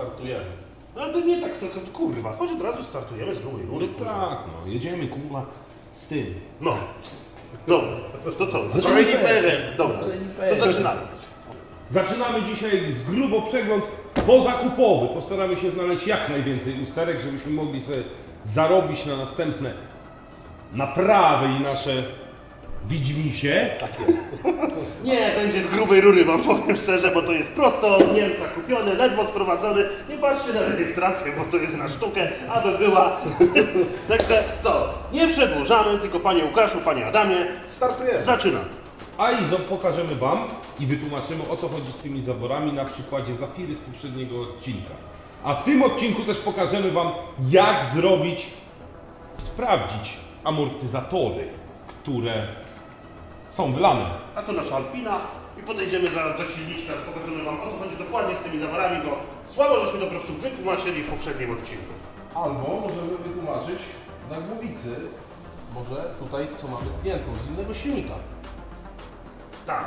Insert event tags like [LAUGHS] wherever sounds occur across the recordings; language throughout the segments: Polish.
startujemy. No to nie tak, tylko kurwa, chodź od razu startujemy z grubej rury. No tak, no, jedziemy kurwa z tym. No. Dobrze. To co? Z reniferem. Dobrze. To zaczynamy. Zaczynamy dzisiaj z grubo przegląd pozakupowy. Postaramy się znaleźć jak najwięcej usterek, żebyśmy mogli sobie zarobić na następne naprawy i nasze widzimisię. Tak jest. Nie, będzie z grubej rury, wam powiem szczerze, bo to jest prosto od Niemca kupiony, ledwo sprowadzony. Nie patrzcie na rejestrację, bo to jest na sztukę, aby była. [LAUGHS] Także co, nie przedłużamy, tylko panie Łukaszu, panie Adamie, Startujemy. zaczynamy. A i zo- pokażemy Wam i wytłumaczymy o co chodzi z tymi zaworami na przykładzie Zafiry z poprzedniego odcinka. A w tym odcinku też pokażemy Wam jak zrobić, sprawdzić amortyzatory, które są wylane. A tu nasza Alpina i podejdziemy zaraz do silniczka, pokażemy wam o co chodzi dokładnie z tymi zaworami, bo słabo żeśmy to po prostu wytłumaczyli w poprzednim odcinku. Albo możemy wytłumaczyć na głowicy, może tutaj co mamy zdjętą z innego silnika. Tak.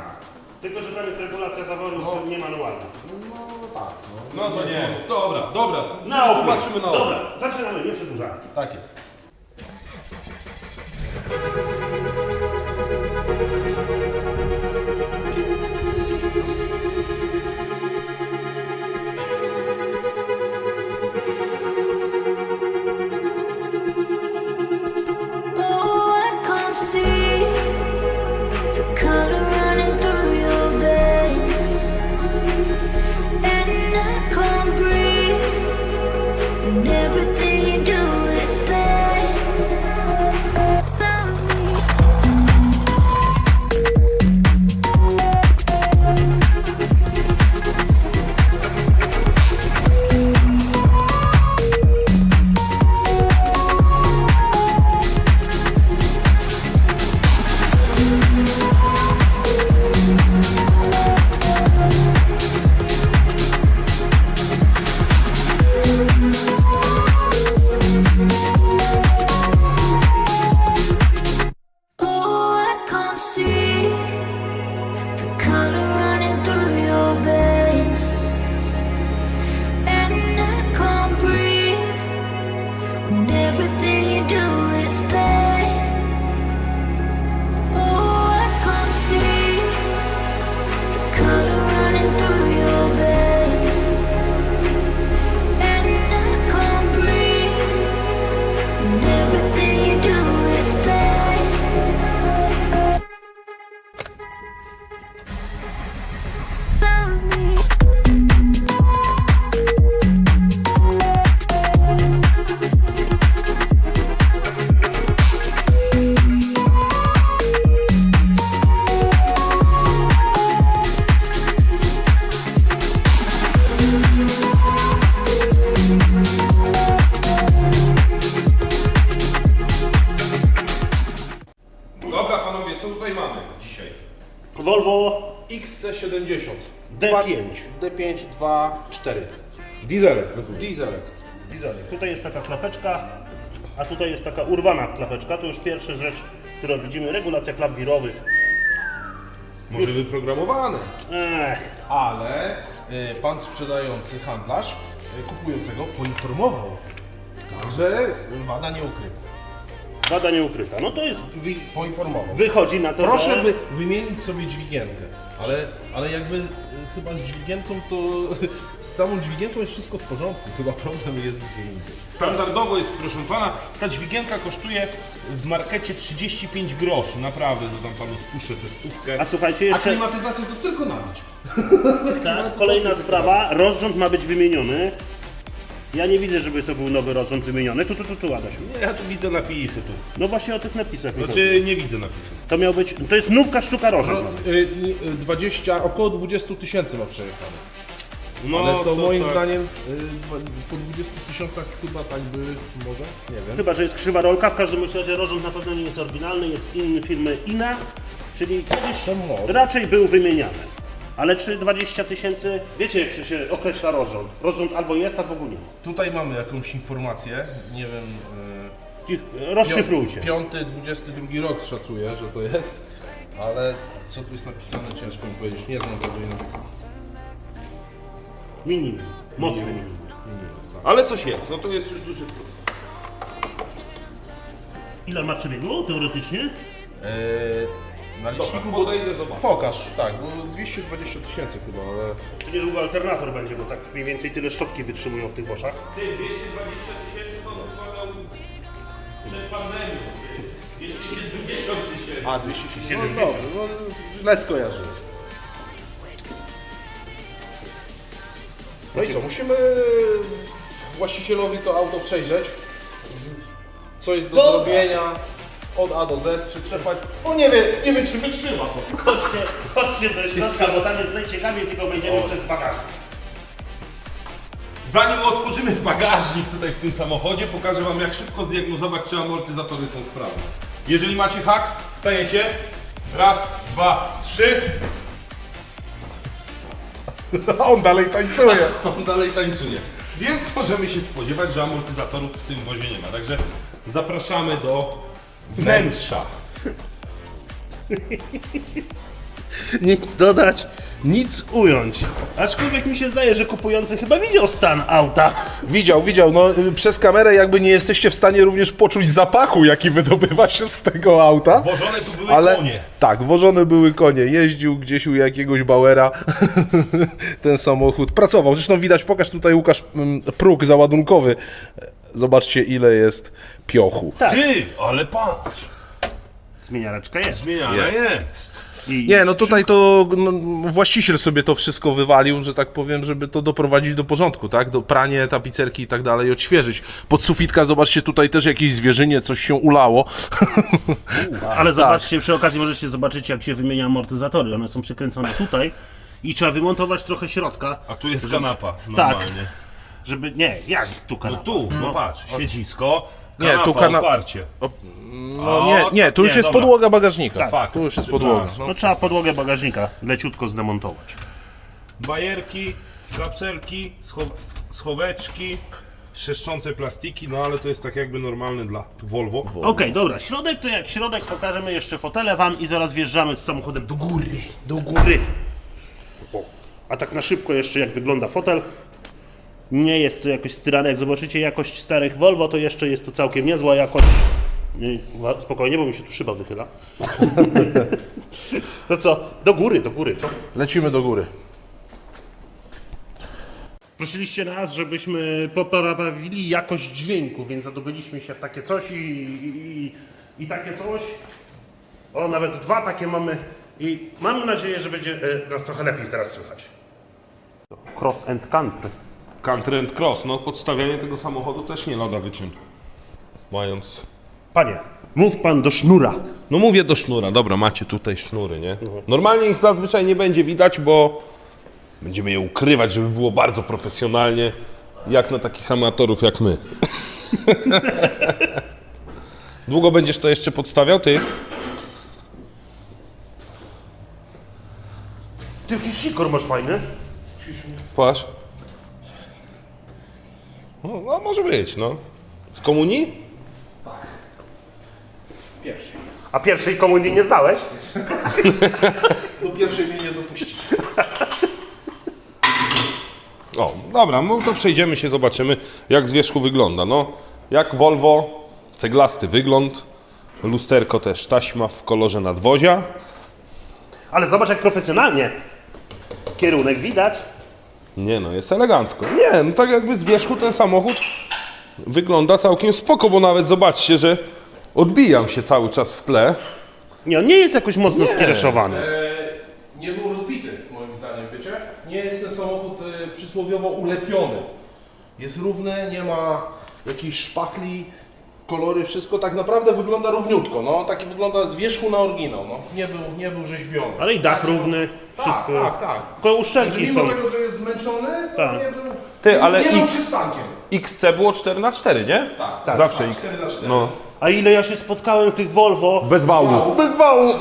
Tylko, że tam jest regulacja zaworów No. nie manualna. No tak. No, No to nie. Dobra, dobra. Na obu. Zobaczymy na obu. Dobra, zaczynamy, nie przedłużamy. Tak jest. D5 2 4. Dieselek. Dieselek. Dieselek. Tutaj jest taka klapeczka, a tutaj jest taka urwana klapeczka. To już pierwsza rzecz, którą widzimy, regulacja klap wirowych. Może wyprogramowane. Ech, Ale y, pan sprzedający handlarz y, kupującego poinformował. Także wada nie ukryta. Wada nieukryta. No to jest, wi- Poinformował. wychodzi na to, Proszę że... by wymienić sobie dźwigienkę, ale, ale jakby y, chyba z dźwigienką to [LAUGHS] z samą dźwigienką jest wszystko w porządku. Chyba problem jest gdzie indziej. Standardowo jest, proszę pana, ta dźwigienka kosztuje w markecie 35 groszy. Naprawdę, to tam panu spuszczę tę stówkę. A słuchajcie, A jeszcze klimatyzację to tylko nabić. tak, kolejna [LAUGHS] sprawa, rozrząd ma być wymieniony. Ja nie widzę, żeby to był nowy rozrząd wymieniony. Tu, tu, tu, tu, Adasiu. Nie, ja tu widzę napisy tu. No właśnie o tych napisach. mi chodzi. Znaczy, nie widzę napisów. To miał być, to jest nówka sztuka być. Y, y, 20, około 20 tysięcy ma przejechane. No, Ale to, moim tak. zdaniem y, dwa- po 20 tysiącach chyba tak by może, nie wiem. Chyba, że jest krzywa rolka, w każdym razie rozrząd na pewno nie jest oryginalny, jest inny firmy INA, czyli kiedyś To raczej był wymieniany. Ale czy 20 tysięcy, wiecie jak to się określa rozrząd? Rozrząd albo jest, albo go nie ma. Tutaj mamy jakąś informację, nie wiem. y, Cich- Rozszyfrujcie. Piąty, 22 rok szacuję, że to jest, ale co tu jest napisane ciężko mi powiedzieć, nie znam tego języka. Minimum. Mocny minimum. Ale coś jest, no to jest już duży plus. Ile ma przebiegu teoretycznie? Eee, na Dobra, liczniku podejdę, zobacz. Pokaż, tak, bo 220 tysięcy chyba, ale... To niedługo alternator będzie, bo tak mniej więcej tyle szczotki wytrzymują w tych boszach. Ty, 220 tysięcy to rozmawiał przed pandemią. 270 tysięcy. A, 270. No dobrze, no, źle skojarzyłem. No i co, musimy właścicielowi to auto przejrzeć, z- co jest do zrobienia, od A do Z, przytrzepać. On nie wie, nie wie czy wytrzyma to. Chodźcie, chodźcie do środka, bo tam jest najciekawiej, tylko wejdziemy przez bagażnik. Zanim otworzymy bagażnik tutaj w tym samochodzie, pokażę Wam jak szybko zdiagnozować, czy amortyzatory są sprawne. Jeżeli macie hak, stajecie. Raz, dwa, trzy. [LAUGHS] On dalej tańcuje. [LAUGHS] On dalej tańcuje. Więc możemy się spodziewać, że amortyzatorów w tym wozie nie ma. Także zapraszamy do wnętrza. [LAUGHS] Nic dodać, nic ująć. Aczkolwiek mi się zdaje, że kupujący chyba widział stan auta. Widział, widział, no y, przez kamerę jakby nie jesteście w stanie również poczuć zapachu, jaki wydobywa się z tego auta. Włożone tu były Ale konie. tak, wożone były konie. Jeździł gdzieś u jakiegoś Bauera [LAUGHS] ten samochód. Pracował. Zresztą widać, pokaż tutaj Łukasz mm, próg załadunkowy. Zobaczcie ile jest piochu. Ty, ale patrz. Zmieniareczka jest. Zmieniana Jest. jest. I Nie, no tutaj to no, właściciel sobie to wszystko wywalił, że tak powiem, żeby to doprowadzić do porządku, tak? Do pranie, tapicerki i tak dalej, odświeżyć. Pod sufitka, zobaczcie, tutaj też jakieś zwierzynie, coś się ulało. [LAUGHS] Ale zobaczcie, przy okazji możecie zobaczyć, jak się wymienia amortyzatory. One są przykręcone tutaj i trzeba wymontować trochę środka, A tu jest kanapa normalnie. Żeby... Nie, jak tu No kanapa? tu, no patrz, siedzisko, Nie, kanapa, tu kana- oparcie. No nie, nie, tu już nie, jest dobra. podłoga bagażnika. Fakt. Tu już jest podłoga. Przepraszam. No. No trzeba podłogę bagażnika leciutko zdemontować. Bajerki, kapselki, schow schoweczki, trzeszczące plastiki, no ale to jest tak jakby normalne dla Volvo. Okej, dobra, środek to jak środek, pokażemy jeszcze fotele wam i zaraz wjeżdżamy z samochodem do góry, do góry. O, a tak na szybko jeszcze jak wygląda fotel. Nie jest to jakoś styrane, jak zobaczycie jakość starych Volvo, to jeszcze jest to całkiem niezła jakość. Nie, Spokojnie, bo mi się tu szyba wychyla. [LAUGHS] To co? Do góry, do góry, co? Lecimy do góry. Prosiliście nas, żebyśmy poprawili jakość dźwięku, więc zadobyliśmy się w takie coś i, i, i takie coś. O, nawet dwa takie mamy i mam nadzieję, że będzie e, nas trochę lepiej teraz słychać. Cross and country. Country and Cross, no podstawianie tego samochodu też nie lada wyczyn. Mając... Panie, mów pan do sznura. No mówię do sznura, dobra, macie tutaj sznury, nie? Normalnie ich zazwyczaj nie będzie widać, bo będziemy je ukrywać, żeby było bardzo profesjonalnie, jak na takich amatorów jak my. [LAUGHS] Długo będziesz to jeszcze podstawiał, ty? Ty jakiś sikor masz fajny. Patrz. No, no może być, no. Z komunii? A pierwszej komunii nie zdałeś? Do pierwszej mnie nie dopuści. O, dobra, no to przejdziemy się, zobaczymy jak z wierzchu wygląda. No, jak Volvo, ceglasty wygląd, lusterko też taśma w kolorze nadwozia. Ale zobacz jak profesjonalnie. Kierunek widać. Nie no, jest elegancko. Nie, no tak jakby z wierzchu ten samochód wygląda całkiem spoko, bo nawet zobaczcie, że odbijam się cały czas w tle. Nie, on nie jest jakoś mocno skiereszowany. Nie był rozbity, moim zdaniem, wiecie? Nie jest ten samochód e, przysłowiowo ulepiony. Jest równy, nie ma jakichś szpachli, kolory, wszystko tak naprawdę wygląda równiutko. No, taki wygląda z wierzchu na oryginał. No. Nie, był, nie był rzeźbiony. Ale i dach równy, Tak, wszystko. tak, tak. Tylko uszczelki Mimo są. tego, że zmęczony, to Tak. nie był, Ty, ale nie był i- przystankiem. XC było 4 na 4 nie? Tak, Tak. Zawsze tak, X. 4 na 4. No. A ile ja się spotkałem tych Volvo. Bez wału. Bez wału. [LAUGHS]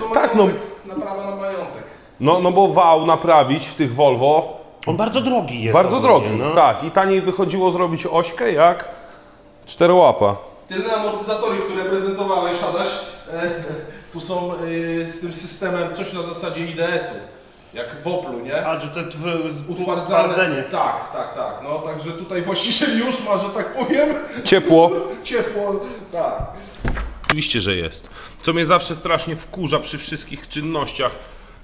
To Tak, no. majątek, Naprawa na majątek. No, no bo wał naprawić w tych Volvo On bardzo drogi jest. bardzo ogólnie, drogi. no. Tak, i taniej wychodziło zrobić ośkę jak czterołapa. Tylne amortyzatory, które prezentowałeś, Adaś, e, tu są e, z tym systemem coś na zasadzie IDS-u. Jak w Oplu, nie? A, że te tw- Utwardzane. Tak, tak, tak. No także tutaj właściciel już ma, że tak powiem, Ciepło. [LAUGHS] ciepło. Tak. Oczywiście, że jest. Co mnie zawsze strasznie wkurza przy wszystkich czynnościach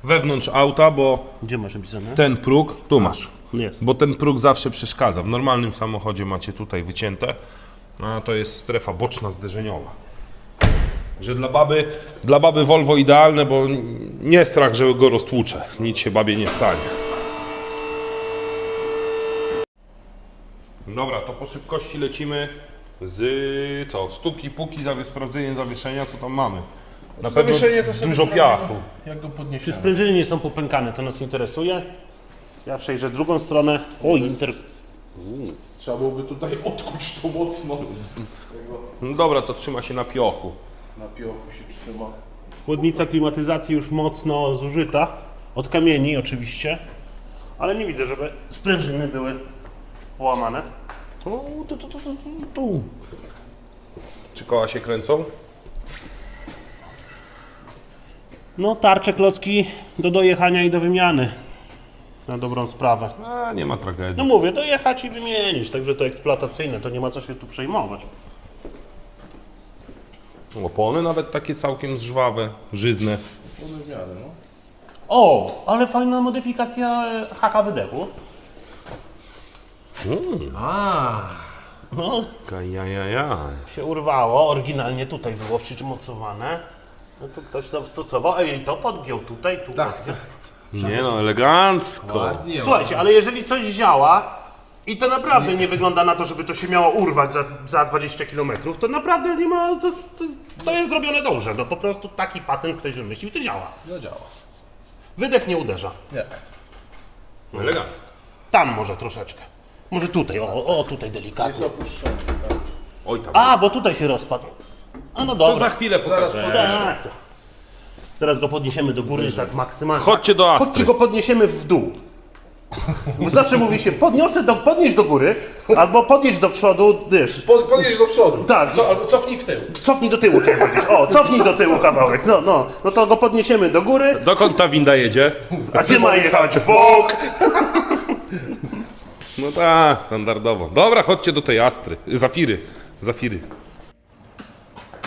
wewnątrz auta, bo Gdzie masz napisane? ten próg, tu masz, Jest. bo ten próg zawsze przeszkadza. W normalnym samochodzie macie tutaj wycięte, a to jest strefa boczna zderzeniowa. Że dla baby, dla baby Volvo idealne, bo nie strach, że go roztłuczę. Nic się babie nie stanie. Dobra, to po szybkości lecimy z co? Stuki, puki, sprawdzenie zawieszenia, co tam mamy. Na pewno Zawieszenie to sobie dużo sprawdzimy, piachu. Jak go Czy podniesiemy. sprężyny nie są popękane, to nas interesuje. Ja przejrzę drugą stronę. O, inter... Trzeba byłoby tutaj odkuć to mocno. No [LAUGHS] dobra, to trzyma się na piochu. Na piochu się trzyma. Chłodnica klimatyzacji już mocno zużyta. Od kamieni oczywiście. Ale nie widzę, żeby sprężyny były połamane. O, tu, tu, tu, tu, tu. Czy koła się kręcą? No, tarcze klocki do dojechania i do wymiany. Na dobrą sprawę. A, nie ma tragedii. No mówię, dojechać i wymienić, także to eksploatacyjne, to nie ma co się tu przejmować. Opony nawet takie całkiem żwawe, żyzne. One w miarę, no. O, ale fajna modyfikacja e, haka wydechu. A, No, Jajaja. się urwało, oryginalnie tutaj było przymocowane. No to ktoś tam stosował, ej, to podgiął tutaj, tu tak, podgiął. Nie no, elegancko. ładnie. Słuchajcie, ale jeżeli coś działa i to naprawdę nie wygląda na to, żeby to się miało urwać za, za 20 km, to naprawdę nie ma, to, jest- to, to jest zrobione dobrze. No po prostu taki patent ktoś wymyślił i to działa. No działa. Wydech nie uderza. Nie. Elegancko. Tam może troszeczkę. Może tutaj, o, o tutaj Jest delikatnie. opuszczony. Tak. Oj tam. A, bo tutaj się rozpadł. A no To za dobra. chwilę Zaraz pokażę. Tak, to. Zaraz go podniesiemy do góry, tak maksymalnie. Chodźcie do Astry. Chodźcie go podniesiemy w dół. Bo zawsze mówi się, podniosę do, podnieś do góry, albo podnieś do przodu, wiesz, Po, podjedź do przodu. Tak. Co, albo cofnij w tył. cofnij do tyłu, chciałem powiedzieć. O, cofnij do tyłu kawałek, no, no. No to go podniesiemy do góry, Dokąd ta winda jedzie? a gdzie ma jechać? W bok! No tak, standardowo. Dobra, chodźcie do tej Astry. Zafiry. Zafiry.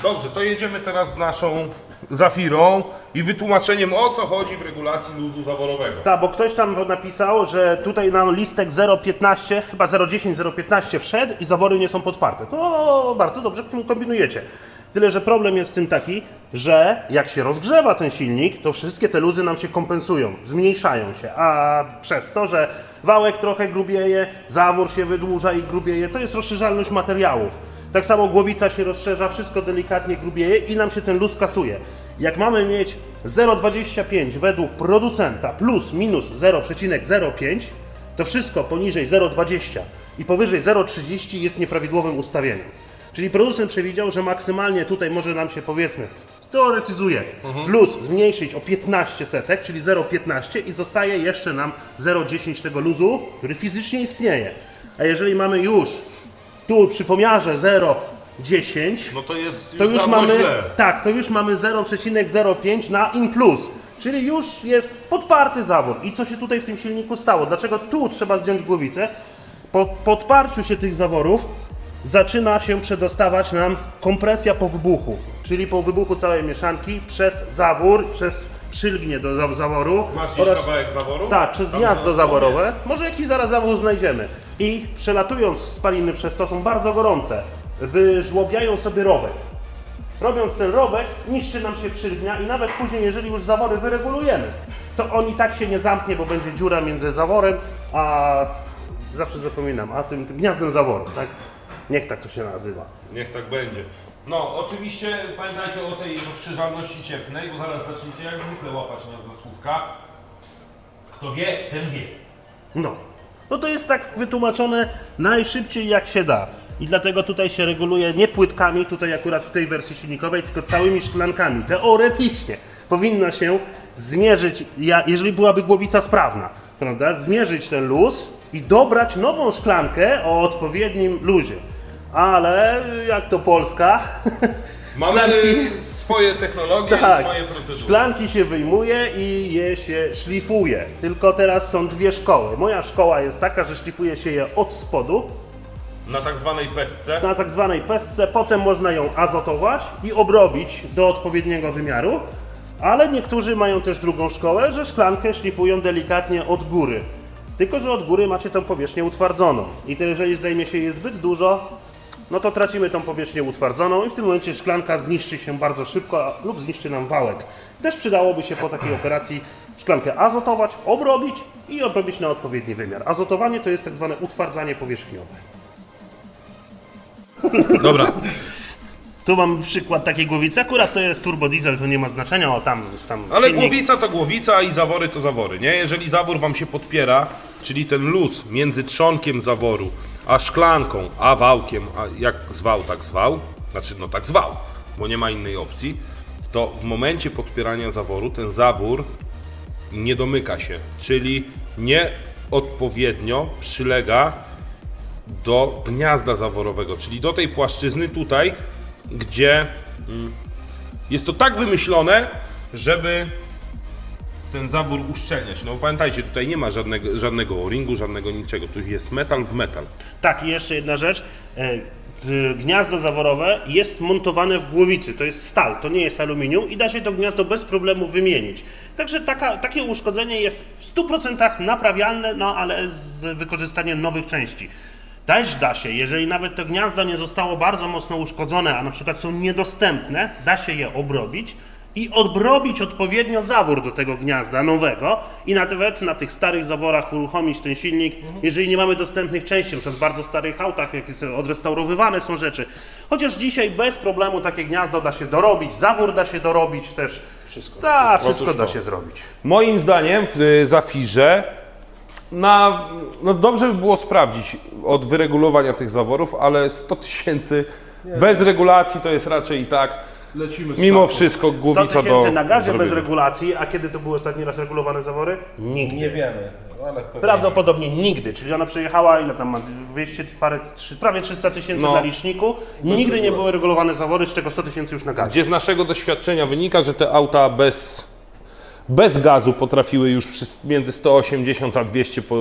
Dobrze, to jedziemy teraz z naszą Zafirą i wytłumaczeniem o co chodzi w regulacji luzu zaworowego. Tak, bo ktoś tam napisał, że tutaj nam listek 0,15, chyba 0,10, 0,15 wszedł i zawory nie są podparte. To bardzo dobrze tym kombinujecie. Tyle, że problem jest z tym taki, że jak się rozgrzewa ten silnik, to wszystkie te luzy nam się kompensują, zmniejszają się, a przez to, że wałek trochę grubieje, zawór się wydłuża i grubieje, to jest rozszerzalność materiałów. Tak samo głowica się rozszerza, wszystko delikatnie grubieje i nam się ten luz kasuje. Jak mamy mieć 0,25 według producenta plus minus 0,05, to wszystko poniżej 0,20 i powyżej 0,30 jest nieprawidłowym ustawieniem. Czyli producent przewidział, że maksymalnie tutaj może nam się powiedzmy, teoretyzuje, luz zmniejszyć o 15 setek, czyli 0,15 i zostaje jeszcze nam 0,10 tego luzu, który fizycznie istnieje. A jeżeli mamy już tu przy pomiarze 0,10, No to jest to już dawno mamy, źle. tak, to już mamy 0,05 na in plus. Czyli już jest podparty zawór. I co się tutaj w tym silniku stało? Dlaczego tu trzeba zdjąć głowicę? Po podparciu się tych zaworów zaczyna się przedostawać nam kompresja po wybuchu. Czyli po wybuchu całej mieszanki przez zawór, przez przylgnie do za- zaworu. Masz gdzieś kawałek zaworu? Tak, przez Tam gniazdo zaworowe. Może jakiś zaraz zawór znajdziemy. I przelatując spaliny przez to są bardzo gorące. Wyżłobiają sobie rowek. Robiąc ten rowek, niszczy nam się przylgnia i nawet później, jeżeli już zawory wyregulujemy, to on i tak się nie zamknie, bo będzie dziura między zaworem, a zawsze zapominam, a tym, tym gniazdem zaworu, tak? Niech tak to się nazywa. Niech tak będzie. No, oczywiście pamiętajcie o tej rozszerzalności cieplnej, bo zaraz zaczniecie jak zwykle łapać nas za słówka. Kto wie, ten wie. No. No to jest tak wytłumaczone najszybciej jak się da. I dlatego tutaj się reguluje nie płytkami, tutaj akurat w tej wersji silnikowej, tylko całymi szklankami. Teoretycznie powinno się zmierzyć, jeżeli byłaby głowica sprawna, prawda? Zmierzyć ten luz i dobrać nową szklankę o odpowiednim luzie. Ale jak to Polska, [LAUGHS] Mamy swoje technologie Tak, swoje procedury. szklanki się wyjmuje i je się szlifuje. Tylko teraz są dwie szkoły. Moja szkoła jest taka, że szlifuje się je od spodu Na tak zwanej pestce. na tak zwanej pestce, potem można ją azotować i obrobić do odpowiedniego wymiaru, ale niektórzy mają też drugą szkołę, że szklankę szlifują delikatnie od góry. Tylko, że od góry macie tą powierzchnię utwardzoną i to jeżeli zdejmie się je zbyt dużo, no to tracimy tą powierzchnię utwardzoną i w tym momencie szklanka zniszczy się bardzo szybko lub zniszczy nam wałek. Też przydałoby się po takiej operacji szklankę azotować, obrobić i obrobić na odpowiedni wymiar. Azotowanie to jest tak zwane utwardzanie powierzchniowe. Dobra, Tu mam przykład takiej głowicy. Akurat to jest turbo diesel, to nie ma znaczenia, o tam jest tam Ale silnik. głowica to głowica i zawory to zawory, nie? Jeżeli zawór wam się podpiera, czyli ten luz między trzonkiem zaworu, a szklanką, a wałkiem, a jak zwał, tak zwał, znaczy no tak zwał, bo nie ma innej opcji, to w momencie podpierania zaworu ten zawór nie domyka się, czyli nieodpowiednio przylega do gniazda zaworowego, czyli do tej płaszczyzny tutaj, gdzie mm, jest to tak wymyślone, żeby ten zawór uszczelniać. No pamiętajcie, tutaj nie ma żadnego, żadnego o-ringu, żadnego niczego. Tu jest metal w metal. Tak, i jeszcze jedna rzecz. E, Gniazdo zaworowe jest montowane w głowicy, to jest stal, to nie jest aluminium i da się to gniazdo bez problemu wymienić. Także taka, takie uszkodzenie jest w 100% naprawialne, no ale z wykorzystaniem nowych części. Też da się, jeżeli nawet to gniazdo nie zostało bardzo mocno uszkodzone, a na przykład są niedostępne, da się je obrobić i odrobić odpowiednio zawór do tego gniazda nowego i nawet na tych starych zaworach uruchomić ten silnik, jeżeli nie mamy dostępnych części, na przykład w bardzo starych autach, jakie są odrestaurowywane są rzeczy. Chociaż dzisiaj bez problemu takie gniazdo da się dorobić, zawór da się dorobić też. Wszystko. Tak, wszystko Otóż da to. się zrobić. Moim zdaniem w y, Zafirze na, no dobrze by było sprawdzić od wyregulowania tych zaworów, ale 100 tysięcy bez regulacji to jest raczej i tak. Lecimy z Mimo wszystko 100 głowica do tysięcy na gazie bez zrobienia. regulacji, a kiedy to były ostatni raz regulowane zawory? Nigdy. Nie wiemy, ale pewnie. Prawdopodobnie nigdy, czyli ona przejechała, ile tam ma, 200 parę, trzy, prawie 300 tysięcy No. na liczniku, nigdy nie były regulowane zawory, z czego 100 tysięcy już na gazie. Gdzie z naszego doświadczenia wynika, że te auta bez, bez gazu potrafiły już przy, między 180 a 200 po,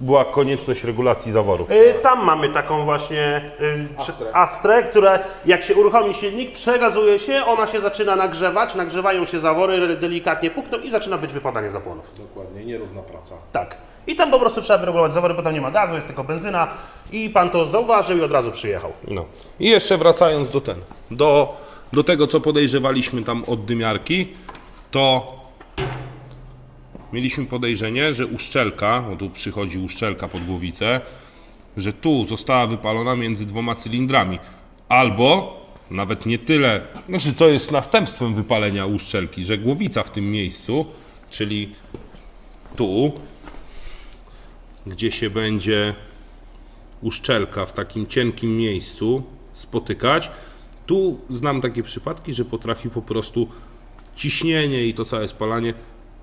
była konieczność regulacji zaworów. Y, Tam mamy taką właśnie y, Astrę. Astrę, która jak się uruchomi silnik, przegazuje się, ona się zaczyna nagrzewać, nagrzewają się zawory, delikatnie pukną i zaczyna być wypadanie zapłonów. Dokładnie, nierówna praca. Tak. I tam po prostu trzeba wyregulować zawory, bo tam nie ma gazu, jest tylko benzyna i pan to zauważył i od razu przyjechał. No. I jeszcze wracając do ten, do, do tego co podejrzewaliśmy tam od dymiarki, to mieliśmy podejrzenie, że uszczelka, bo tu przychodzi uszczelka pod głowicę, że tu została wypalona między dwoma cylindrami. Albo nawet nie tyle, znaczy to jest następstwem wypalenia uszczelki, że głowica w tym miejscu, czyli tu, gdzie się będzie uszczelka w takim cienkim miejscu spotykać. Tu znam takie przypadki, że potrafi po prostu ciśnienie i to całe spalanie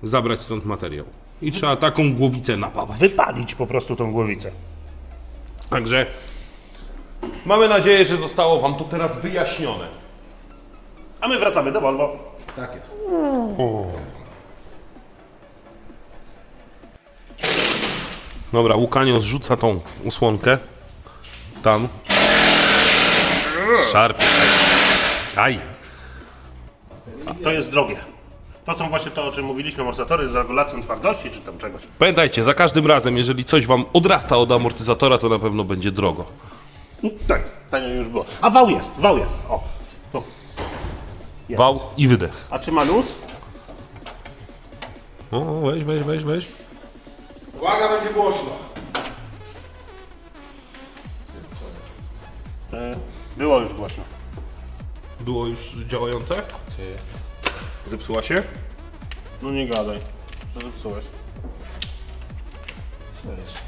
zabrać stąd materiał. I trzeba taką głowicę napawać. Wypalić po prostu tą głowicę. Także mamy nadzieję, że zostało Wam to teraz wyjaśnione. A my wracamy do Volvo. Tak jest. Dobra, Łukanio zrzuca tą usłonkę. Tam. Szarpie. Aj. To jest drogie. To są właśnie to, o czym mówiliśmy, amortyzatory z regulacją twardości czy tam czegoś. Pamiętajcie, za każdym razem, jeżeli coś Wam odrasta od amortyzatora, to na pewno będzie drogo. Tak, tanio już było. A wał jest, wał jest. O, tu. Jest. Wał i wydech. A czy ma luz? O, weź, weź, weź, weź. Uwaga, będzie głośno. E, było już głośno. Było już działające? Zepsuła się? No nie gadaj, że zepsułeś. Co jest?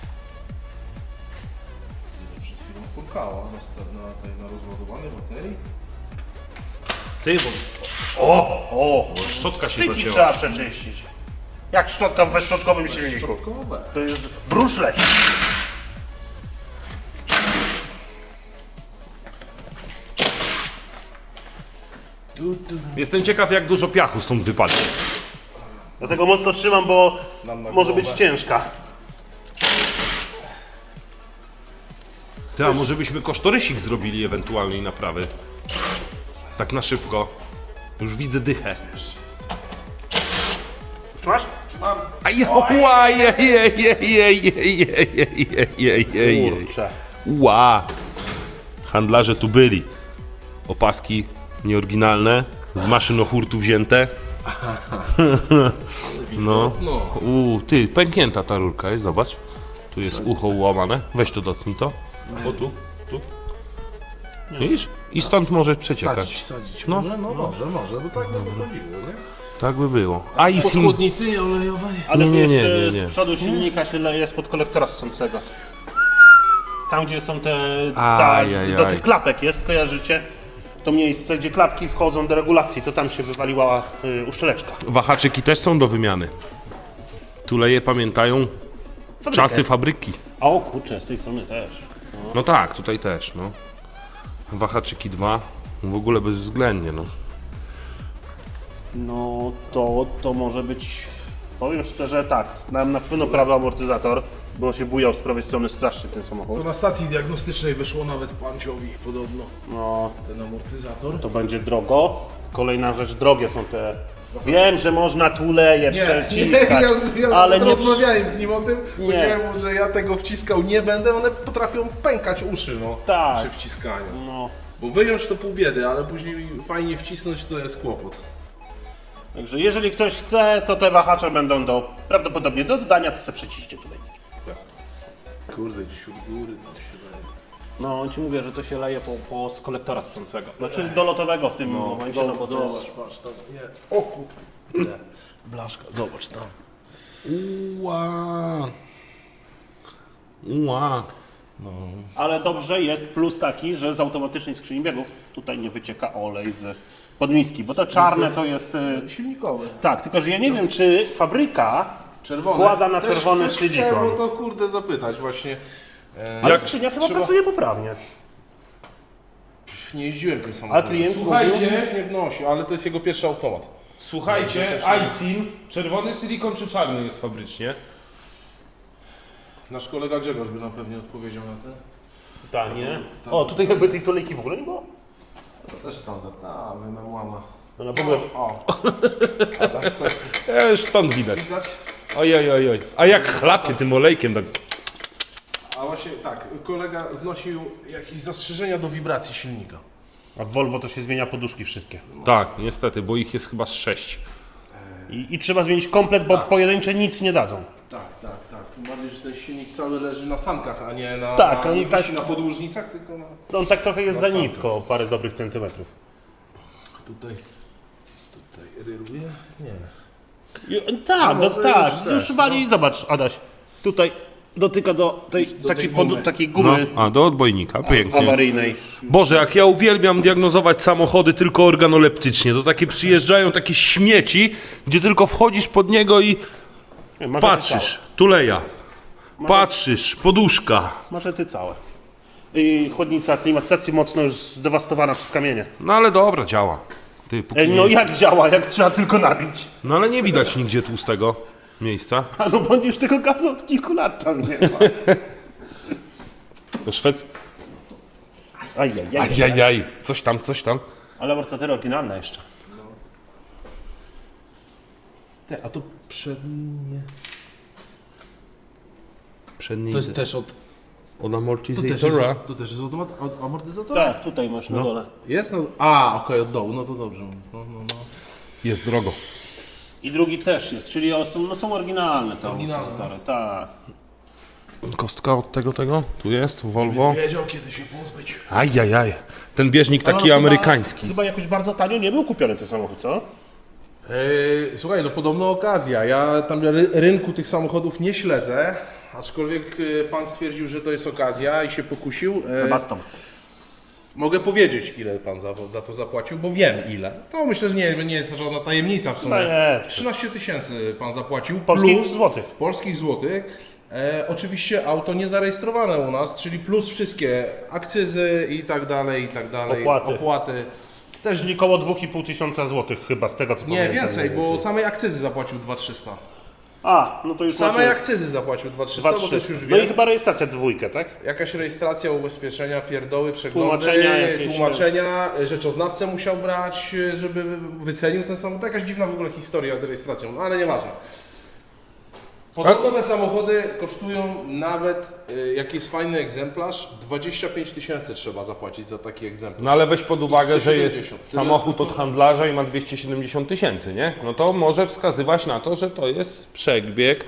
Przed chwilą furkała na, ster- na tej na rozładowanej baterii. Ty, bo O, o, szczotka się styki zacięła. trzeba przeczyścić. Jak szczotka we szczotkowym silniku. Szczotkowe. To jest brushless. Jestem ciekaw, jak dużo piachu stąd wypadnie. Dlatego mocno trzymam, bo może być ciężka. Ty, a może byśmy kosztorysik zrobili ewentualnej naprawy? Tak na szybko. Już widzę dychę. Trzymasz? Aj, ła, z maszynochurtu wzięte. [LAUGHS] No. no. U, ty, pęknięta ta rurka jest, zobacz. Tu jest ucho ułamane. Weź to dotknij to. O tu, tu. Widzisz? I stąd może przeciekać. No. Może, no, no może, może, bo tak by wychodziło, nie? Tak by było. A i sim... Chłodnicy olejowej. Ale Nie, nie, nie, nie, z przodu silnika się leje spod kolektora ssącego. Tam, gdzie są te... Ta, do tych klapek jest, kojarzycie? To miejsce, gdzie klapki wchodzą do regulacji, to tam się wywaliła y, uszczeleczka. Wahaczyki też są do wymiany. Tuleje pamiętają czasy fabryki. A o kurczę, z tej strony też. No tak, tutaj też, no. Wahaczyki 2. W ogóle bezwzględnie, no. No to, to może być, powiem szczerze tak, nam na pewno prawy amortyzator, bo się bujał z prawej strony strasznie ten To samochód. na stacji diagnostycznej wyszło nawet panciowi podobno No ten amortyzator. to będzie drogo. Kolejna rzecz, drogie są te... Wiem, że można tu leje przeciskać, [LAUGHS] ja, ja ale nie... rozmawiałem z nim o tym, Nie. powiedziałem mu, że ja tego wciskał nie będę, one potrafią pękać uszy, no, Tak. przy wciskaniu. No, Bo wyjąć to pół biedy, ale później fajnie wcisnąć to jest kłopot. także jeżeli ktoś chce, to te wahacze będą do, prawdopodobnie do dodania, to se przeciście tutaj. Kurde, gdzieś od góry tam się daje. No, ci mówię, że to się leje po, po z kolektora ssącego. Znaczy dolotowego w tym momencie, no bo to jest... Zobacz, patrz tam, nie. O kurde, blaszka, zobacz tam. Ła. Ła. Ale dobrze jest plus taki, że z automatycznej skrzyni biegów tutaj nie wycieka olej z podmiski, bo to czarne to jest... y, Silnikowe. Tak, tylko że ja nie wiem, czy fabryka składa na Też- czerwony też Chciałem silikon. o to kurde zapytać właśnie. E, Ale Jak skrzynia chyba trzeba- pracuje poprawnie. Nie jeździłem tym samochodem. A klient Słuchajcie. Mówił, nic nie wnosi, ale to jest jego pierwszy automat. Słuchajcie, Icing, czerwony silikon czy czarny jest fabrycznie? Nasz kolega Grzegorz by nam pewnie odpowiedział na to. Tanie. O, tutaj jakby tej tulejki w ogóle nie było. To też standard. A, wymemłama. No na w ogóle... O, już stąd widać. widać? Ojej, oj, oj. A jak chlapie tym olejkiem, tak... A właśnie tak, kolega wnosił jakieś zastrzeżenia do wibracji silnika. A w Volvo to się zmienia poduszki wszystkie. Tak, niestety, bo ich jest chyba z sześć. I, i trzeba zmienić komplet, bo pojedyncze nic nie dadzą. Tak, tak, tak. Tym bardziej, że ten silnik cały leży na sankach, a nie na, Tak, na, on nie tak- wisi na podłużnicach, tylko na... No on tak trochę jest za sankach. nisko, o parę dobrych centymetrów. Tutaj, tutaj ryruje? Nie. I, tak, no, może tak, już już, też, wali, zobacz Adaś, tutaj dotyka do tej do takiej, tej pod, gumy. takiej No, gumy a do odbojnika, pięknie. awaryjnej. Boże, jak ja uwielbiam diagnozować samochody tylko organoleptycznie. To takie przyjeżdżają takie śmieci, gdzie tylko wchodzisz pod niego i Nie, Masz patrzysz, tuleja. Patrzysz, poduszka. Może ty całe. I chłodnica klimatyzacji mocno już zdewastowana przez kamienie. No ale dobra, działa. Ty, póki E, no nie... jak działa, jak trzeba tylko nabić. no ale nie widać nigdzie tłustego miejsca. A no bo już tego gazu od kilku lat tam nie ma. To Szwec... Ajajaj. Ajajaj, coś tam, coś tam. Ale amortyzatory oryginalne jeszcze. Te, a to przednie... Przedni To jest też od... od To też jest, amortyzatora. to też jest od amortyzatora? Tak, tutaj masz na dole. Jest? No, a, okej, od dołu, no to dobrze. No, no, no. Jest drogo. I drugi też jest, czyli są, no są oryginalne te Oryginalne. amortyzatory. Tak. Kostka od tego, tego? Tu jest, Volvo. Wiedział kiedy się pozbyć. Ajajaj. Ten bieżnik taki No, amerykański. Chyba, chyba jakoś bardzo tanio nie był kupiony ten samochód, co? Eee, słuchaj, no podobno okazja. Ja tam ry rynku tych samochodów nie śledzę, aczkolwiek e, pan stwierdził, że to jest okazja i się pokusił. E, Baston. mogę powiedzieć, ile pan za, za to zapłacił, bo wiem ile. To myślę, że nie, nie jest żadna tajemnica w sumie. No nie. 13 tysięcy pan zapłacił. Polskich plus, złotych. Polskich złotych. E, oczywiście auto niezarejestrowane u nas, czyli plus wszystkie akcyzy i tak dalej, i tak dalej. Opłaty. opłaty. Też Czyli koło 2,5 tysiąca złotych chyba z tego co nie pamiętam. więcej, bo samej akcyzy zapłacił 2300. A, no to już Samej macie akcyzy zapłacił 2300, bo też 2,300. już No i wiem. chyba rejestracja dwójkę, tak? Jakaś rejestracja, ubezpieczenia, pierdoły, przeglądy, Tłumaczenia jakieś tłumaczenia, rzeczoznawcę musiał brać, żeby wycenił ten samochód. To jakaś dziwna w ogóle historia z rejestracją, no ale nieważne. Podobno te samochody kosztują nawet, y, jak jest fajny egzemplarz, 25 tysięcy trzeba zapłacić za taki egzemplarz. No ale weź pod uwagę, że jest 170. samochód od handlarza i ma 270 tysięcy, nie? No to może wskazywać na to, że to jest przebieg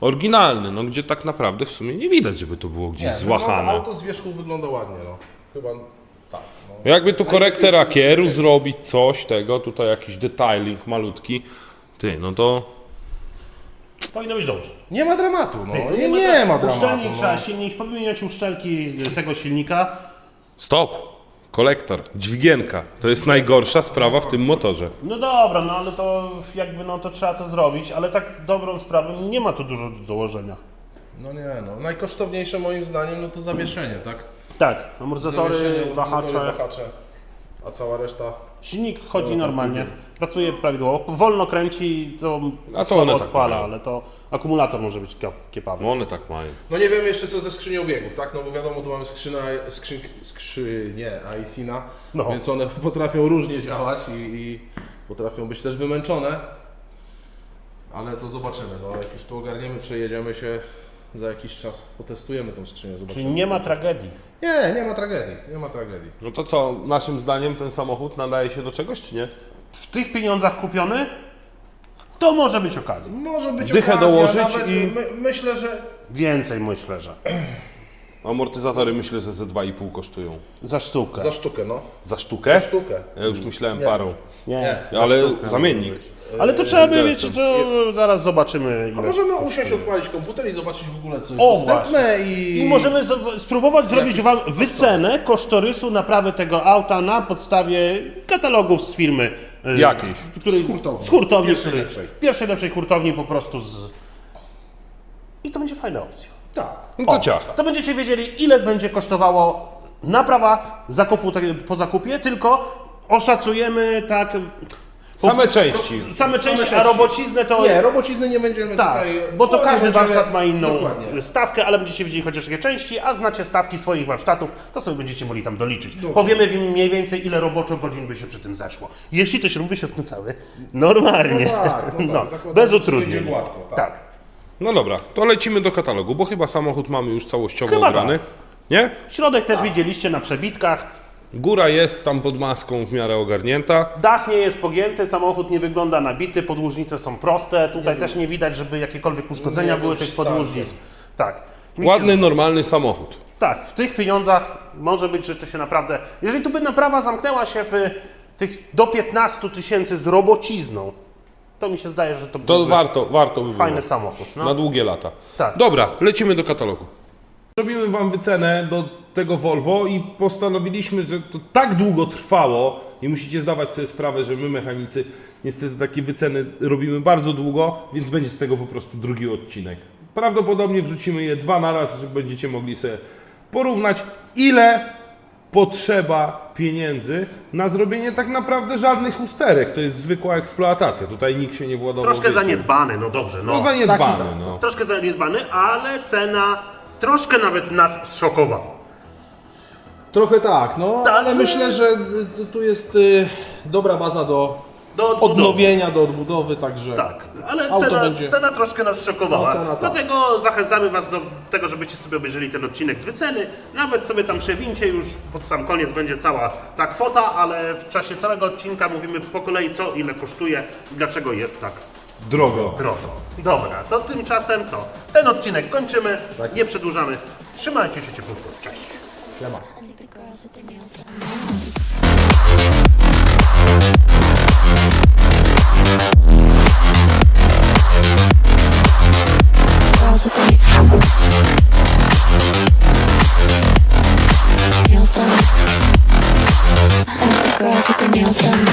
oryginalny, no gdzie tak naprawdę w sumie nie widać, żeby to było gdzieś złachane. Auto z wierzchu wygląda ładnie, no. Chyba tak. No. Jakby tu korektę rakieru zrobić, coś tego, tutaj jakiś detailing malutki, ty, no to Powinno być dobrze. Nie ma dramatu, no. Nie, nie ma dramatu. Uszczelnik No. trzeba silnik, powymieniać uszczelki tego silnika. stop, kolektor, dźwigienka, to jest najgorsza sprawa w tym motorze. No dobra, no ale to jakby no to trzeba to zrobić, ale tak dobrą sprawą nie ma tu dużo do dołożenia. no nie, no. Najkosztowniejsze moim zdaniem, no to zawieszenie, tak? Tak, amortyzatory, Zawieszenie, wahacze. wahacze. A cała reszta... Silnik chodzi normalnie, pracuje prawidłowo, wolno kręci, to, A to one tak odpala, mają. ale to akumulator może być kie- kiepawy. No one tak mają. No nie wiem jeszcze co ze skrzynią biegów, tak? No bo wiadomo, tu mamy skrzyna, skrzyn, skrzynię Aisina, No. więc one potrafią różnie działać i, i potrafią być też wymęczone. Ale to zobaczymy, no jak już tu ogarniemy, przejedziemy się za jakiś czas, potestujemy tą skrzynię, zobaczymy. Czyli nie ma tragedii. Nie, nie ma tragedii, nie ma tragedii. No to co, naszym zdaniem ten samochód nadaje się do czegoś, czy nie? W tych pieniądzach kupiony, to może być okazja. Może być Dychę okazja, dołożyć nawet i- my, myślę, że Więcej myślę, że. Amortyzatory myślę, że ze 2,5 kosztują. Za sztukę. za sztukę, no. Za sztukę? Za sztukę. Ja już myślałem Nie. parą. Nie. Ale zamiennik. Ale to trzeba by, Yy, wiecie co, zaraz zobaczymy A ile. możemy usiąść, odpalić komputer i zobaczyć w ogóle co jest O, dostępne i... I możemy z- spróbować zrobić Wam wycenę kosztorysu naprawy tego auta na podstawie katalogów z firmy. y, Jakiejś. Której, Z hurtowni. Z hurtowni. Pierwszej lepszej. Pierwszej lepszej hurtowni po prostu z... I to będzie fajna opcja. Tak. No to O, ciach. To będziecie wiedzieli, ile będzie kosztowało naprawa zakupu po zakupie, tylko oszacujemy tak... po- Same części. Same części, a robociznę to... Nie, robocizny nie będziemy Tak, tutaj... bo to każdy będziemy- warsztat ma inną Dokładnie. stawkę, ale będziecie wiedzieli chociaż jakie części, a znacie stawki swoich warsztatów, to sobie będziecie mogli tam doliczyć. Powiemy wam mniej więcej, ile roboczo godzin by się przy tym zeszło. Jeśli to śrub by się odkręcały, normalnie. No tak, no tak, [LAUGHS] zakładam, bez utrudnień. będzie gładko, tak. tak. No dobra, to lecimy do katalogu, bo chyba samochód mamy już całościowo Chyba obrany. Nie? Środek też widzieliście na przebitkach. Góra jest tam pod maską w miarę ogarnięta. Dach nie jest pogięty, samochód nie wygląda nabity, podłużnice są proste. Tutaj też nie widać, żeby jakiekolwiek uszkodzenia Nie, były był tych podłużnic. Tak. Mi się Ładny, normalny samochód. Tak, w tych pieniądzach może być, że to się naprawdę. Jeżeli tu by naprawa zamknęła się w tych do 15 tysięcy z robocizną, to mi się zdaje, że to, To byłby warto, warto by fajny było. samochód. No. Na długie lata. Tak. Dobra, lecimy do katalogu. Zrobimy Wam wycenę do tego Volvo i postanowiliśmy, że to tak długo trwało i musicie zdawać sobie sprawę, że my mechanicy niestety takie wyceny robimy bardzo długo, więc będzie z tego po prostu drugi odcinek. Prawdopodobnie wrzucimy je dwa na raz, żeby będziecie mogli sobie porównać ile potrzeba pieniędzy na zrobienie tak naprawdę żadnych usterek. To jest zwykła eksploatacja. Tutaj nikt się nie władował. Troszkę wiecie. zaniedbany, no dobrze. No. No zaniedbany, Taki, tak, no. Troszkę zaniedbany, ale cena troszkę nawet nas zszokowała. Trochę tak, no, Tak, ale myślę, że y, tu jest y, dobra baza do Do odbudowy. odnowienia, do odbudowy, także Tak, ale auto cena, będzie... cena troszkę nas szokowała. No, cena tak. Dlatego zachęcamy Was do tego, żebyście sobie obejrzeli ten odcinek z wyceny. Nawet sobie tam przewincie, już pod sam koniec będzie cała ta kwota, ale w czasie całego odcinka mówimy po kolei co, ile kosztuje i dlaczego jest tak Drogo. drogo. Dobra, to tymczasem to ten odcinek kończymy, nie przedłużamy. Trzymajcie się ciepło, cześć. Siema. I think the girls with their nails done. girls with the nails done.